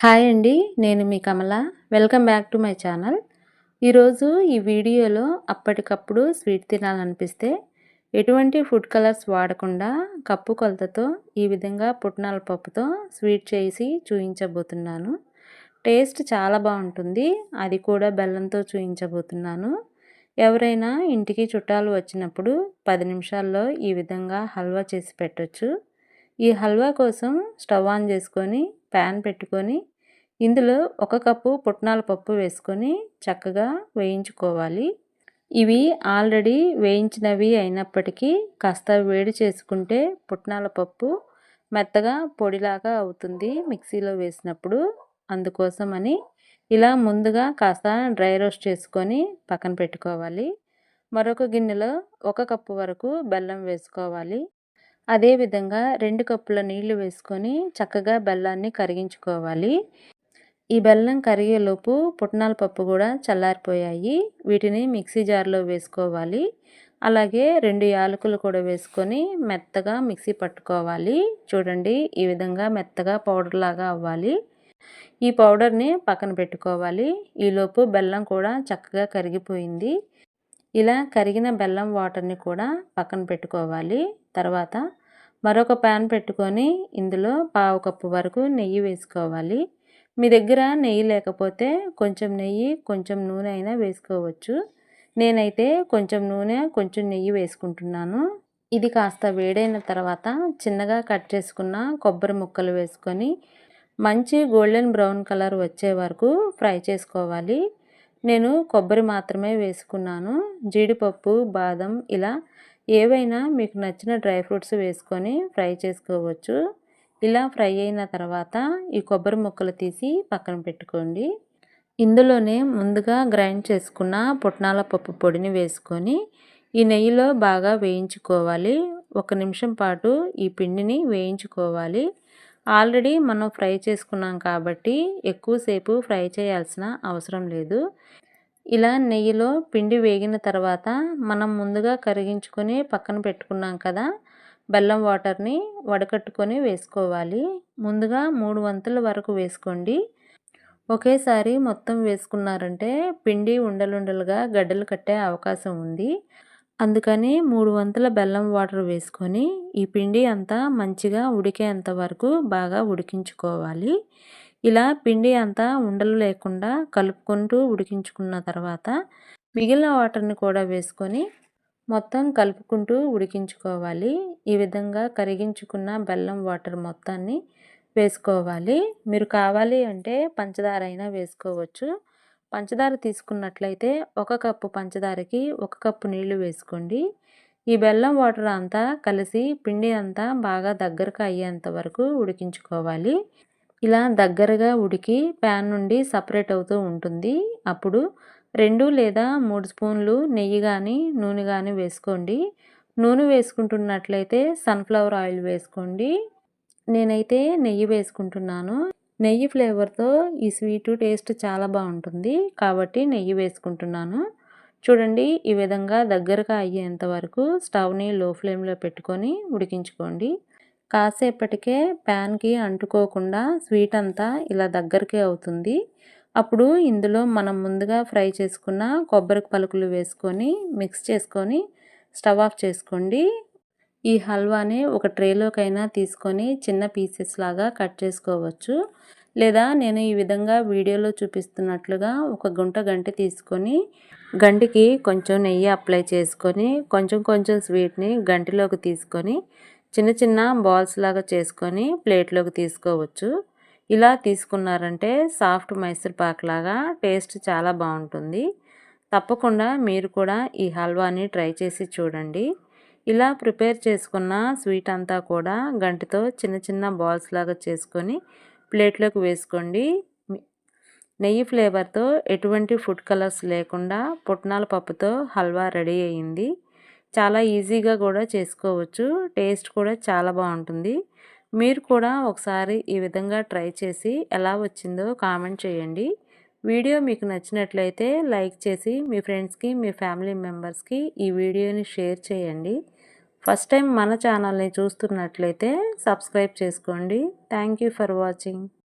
Hi అండి నేను మీ Kamala. Welcome back to my channel. ఈరోజు ఈ వీడియోలో అప్పటికప్పుడు స్వీట్ తినాలనిపిస్తే ఎటువంటి ఫుడ్ కలర్స్ వాడకుండా కప్పు కొలతతో ఈ విధంగా పుట్నాల పప్పుతో స్వీట్ చేసి చూయించబోతున్నాను. టేస్ట్ చాలా బాగుంటుంది. అది కూడా బెల్లంతో చూయించబోతున్నాను. ఎవరైనా ఇంటికి చుట్టాలు వచ్చినప్పుడు పది నిమిషాల్లో ఈ విధంగా హల్వా చేసి పెట్టచ్చు. ఈ హల్వా కోసం స్టవ్ ఆన్ చేసుకొని ప్యాన్ పెట్టుకొని ఇందులో ఒక కప్పు పుట్నాల పప్పు వేసుకొని చక్కగా వేయించుకోవాలి. ఇవి ఆల్రెడీ వేయించినవి అయినప్పటికీ కాస్త వేడి చేసుకుంటే పుట్నాల పప్పు మెత్తగా పొడిలాగా అవుతుంది మిక్సీలో వేసినప్పుడు. అందుకోసమని ఇలా ముందుగా కాస్త డ్రై రోస్ట్ చేసుకొని పక్కన పెట్టుకోవాలి. మరొక గిన్నెలో ఒక కప్పు వరకు బెల్లం వేసుకోవాలి. అదేవిధంగా రెండు కప్పుల నీళ్ళు వేసుకొని చక్కగా బెల్లాన్ని కరిగించుకోవాలి. ఈ బెల్లం కరిగేలోపు పుట్నాల పప్పు కూడా చల్లారిపోయాయి. వీటిని మిక్సీ జార్లో వేసుకోవాలి. అలాగే రెండు యాలకులు కూడా వేసుకొని మెత్తగా మిక్సీ పట్టుకోవాలి. చూడండి ఈ విధంగా మెత్తగా పౌడర్ లాగా అవ్వాలి. ఈ పౌడర్ని పక్కన పెట్టుకోవాలి. ఈలోపు బెల్లం కూడా చక్కగా కరిగిపోయింది. ఇలా కరిగిన బెల్లం వాటర్ని కూడా పక్కన పెట్టుకోవాలి. తర్వాత మరొక ప్యాన్ పెట్టుకొని ఇందులో పావు కప్పు వరకు నెయ్యి వేసుకోవాలి. మీ దగ్గర నెయ్యి లేకపోతే కొంచెం నెయ్యి కొంచెం నూనె అయినా వేసుకోవచ్చు. నేనైతే కొంచెం నూనె కొంచెం నెయ్యి వేసుకుంటున్నాను. ఇది కాస్త వేడైన తర్వాత చిన్నగా కట్ చేసుకున్న కొబ్బరి ముక్కలు వేసుకొని మంచి గోల్డెన్ బ్రౌన్ కలర్ వచ్చే వరకు ఫ్రై చేసుకోవాలి. నేను కొబ్బరి మాత్రమే వేసుకున్నాను. జీడిపప్పు బాదం ఇలా ఏవైనా మీకు నచ్చిన డ్రై ఫ్రూట్స్ వేసుకొని ఫ్రై చేసుకోవచ్చు. ఇలా ఫ్రై అయిన తర్వాత ఈ కొబ్బరి ముక్కలు తీసి పక్కన పెట్టుకోండి. ఇందులోనే ముందుగా గ్రైండ్ చేసుకున్న పుట్నాల పప్పు పొడిని వేసుకొని ఈ నెయ్యిలో బాగా వేయించుకోవాలి. ఒక నిమిషం పాటు ఈ పిండిని వేయించుకోవాలి. ఆల్రెడీ మనం ఫ్రై చేసుకున్నాం కాబట్టి ఎక్కువసేపు ఫ్రై చేయాల్సిన అవసరం లేదు. ఇలా నెయ్యిలో పిండి వేగిన తర్వాత మనం ముందుగా కరిగించుకొని పక్కన పెట్టుకున్నాం కదా బెల్లం వాటర్ని వడకట్టుకొని వేసుకోవాలి. ముందుగా మూడు వంతుల వరకు వేసుకోండి. ఒకేసారి మొత్తం వేసుకున్నారంటే పిండి ఉండలుండలుగా గడ్డలు కట్టే అవకాశం ఉంది. అందుకని మూడు వంతుల బెల్లం వాటర్ వేసుకొని ఈ పిండి అంతా మంచిగా ఉడికేంత వరకు బాగా ఉడికించుకోవాలి. ఇలా పిండి అంతా ఉండలు లేకుండా కలుపుకుంటూ ఉడికించుకున్న తర్వాత మిగిలిన వాటర్ని కూడా వేసుకొని మొత్తం కలుపుకుంటూ ఉడికించుకోవాలి. ఈ విధంగా కరిగించుకున్న బెల్లం వాటర్ మొత్తాన్ని వేసుకోవాలి. మీరు కావాలి అంటే పంచదార అయినా వేసుకోవచ్చు. పంచదార తీసుకున్నట్లయితే ఒక కప్పు పంచదారకి ఒక కప్పు నీళ్ళు వేసుకోండి. ఈ బెల్లం వాటర్ అంతా కలిసి పిండి అంతా బాగా దగ్గరకు అయ్యేంత వరకు ఉడికించుకోవాలి. ఇలా దగ్గరగా ఉడికి ప్యాన్ నుండి సపరేట్ అవుతూ ఉంటుంది. అప్పుడు రెండు లేదా మూడు స్పూన్లు నెయ్యి కానీ నూనె కానీ వేసుకోండి. నూనె వేసుకుంటున్నట్లయితే సన్ఫ్లవర్ ఆయిల్ వేసుకోండి. నేనైతే నెయ్యి వేసుకుంటున్నాను. నెయ్యి ఫ్లేవర్తో ఈ స్వీటు టేస్ట్ చాలా బాగుంటుంది. కాబట్టి నెయ్యి వేసుకుంటున్నాను. చూడండి ఈ విధంగా దగ్గరగా అయ్యేంత వరకు స్టవ్ని లో ఫ్లేమ్లో పెట్టుకొని ఉడికించుకోండి. కాసేపటికే ప్యాన్కి అంటుకోకుండా స్వీట్ అంతా ఇలా దగ్గరికి అవుతుంది. అప్పుడు ఇందులో మనం ముందుగా ఫ్రై చేసుకున్న కొబ్బరి పలుకులు వేసుకొని మిక్స్ చేసుకొని స్టవ్ ఆఫ్ చేసుకోండి. ఈ హల్వాని ఒక ట్రేలోకైనా తీసుకొని చిన్న పీసెస్ లాగా కట్ చేసుకోవచ్చు. లేదా నేను ఈ విధంగా వీడియోలో చూపిస్తున్నట్లుగా ఒక గుంట గంటి తీసుకొని గంటికి కొంచెం నెయ్యి అప్లై చేసుకొని కొంచెం కొంచెం స్వీట్ని గంటిలోకి తీసుకొని చిన్న చిన్న బాల్స్ లాగా చేసుకొని ప్లేట్లోకి తీసుకోవచ్చు. ఇలా తీసుకున్నారంటే సాఫ్ట్ మైసూర్ పాక్ లాగా టేస్ట్ చాలా బాగుంటుంది. తప్పకుండా మీరు కూడా ఈ హల్వాని ట్రై చేసి చూడండి. ఇలా ప్రిపేర్ చేసుకున్న స్వీట్ అంతా కూడా గంటితో చిన్న చిన్న బాల్స్ లాగా చేసుకొని ప్లేట్లోకి వేసుకోండి. నెయ్యి ఫ్లేవర్తో ఎటువంటి ఫుడ్ కలర్స్ లేకుండా పుట్నాల పప్పుతో హల్వా రెడీ అయ్యింది. చాలా ఈజీగా కూడా చేసుకోవచ్చు. టేస్ట్ కూడా చాలా బాగుంటుంది. మీరు కూడా ఒకసారి ఈ విధంగా ట్రై చేసి ఎలా వచ్చిందో కామెంట్ చేయండి. వీడియో మీకు నచ్చినట్లయితే లైక్ చేసి మీ ఫ్రెండ్స్కి మీ ఫ్యామిలీ మెంబర్స్కి ఈ వీడియోని షేర్ చేయండి. ఫస్ట్ టైం మన ఛానల్ని చూస్తున్నట్లయితే సబ్స్క్రైబ్ చేసుకోండి. Thank for watching.